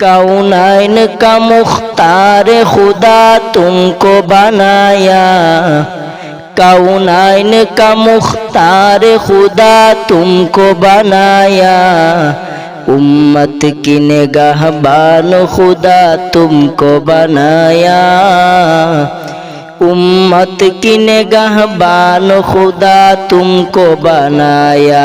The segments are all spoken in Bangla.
कौनैन का मुख्तार खुदा तुमको बनाया कौनैन का मुख्तार खुदा तुमको बनाया उम्मत की निगाहबान खुदा तुमको बनाया उम्मत की निगाहबान खुदा तुमको बनाया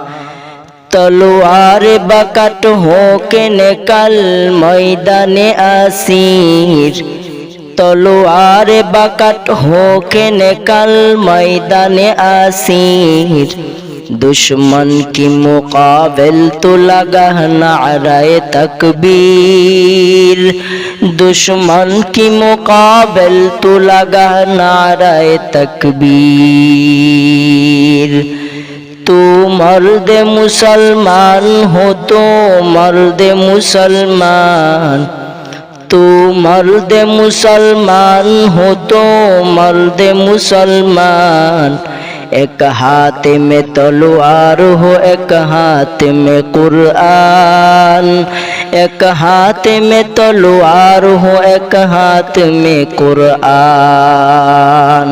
তলোয়ার বাকাট হোকেন কাল ময়দানে আসির। তলোয়ার বাকাট হোকেন কাল ময়দানে আসির। দুশ্মন কি মোকাবেল তো লাগা তকবীর। দুশ্মন কি মোকাবেল তো লাগা তকবীর। মর্দে মুসলমান হো তো মর্দে মুসলমান। তু মর্দে মুসলমান হো তো মর্দে মুসলমান। এক হাত মে তলোয়ার হো, এক হাত মে কুরআন। এক হাত মে তলোয়ার হো, এক হাত মে কুরআন।